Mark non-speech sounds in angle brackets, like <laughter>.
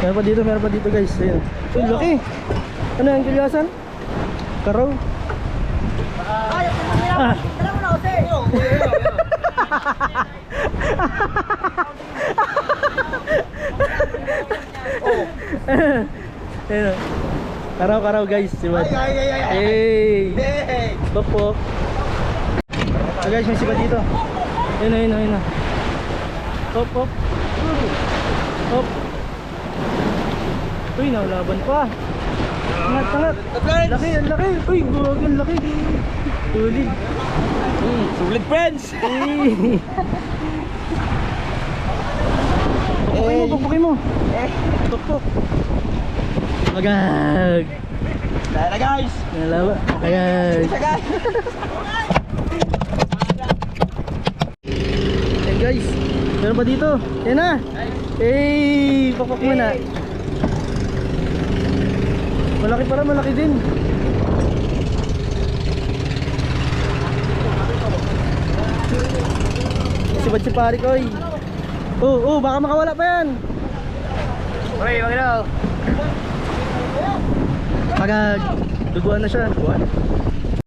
Meron pa dito, meron pa dito guys. Ayun. Uy, laki. Ano ang kilyasan? <laughs> Karaw. Ah. Ayun. Karaw-karaw guys. Sibad. Ay, ay, ay, ay, ay. Hey. Hey! Pok pok. Ah, guys, may sibad dito. Ayun, ayun, ayun. Hop, hop. Hop. Uy, naulaban pa. Angat, angat. Laki, ang laki. Uy, gawag, ang laki. Tulid. Mm, sulit friends! Hey. <laughs> Pukpukin mo, pukpukin mo. Eh, Pukpuk. Agag. Tara na guys! Nalawa. Guys! Ayan guys, meron pa dito. Yan na. Hey, pakpak mo na. Malaki para malaki din. Sibad si pare ko. Oh, oh, baka makawala pa yan. Wag na! Pagag, duguan na siya.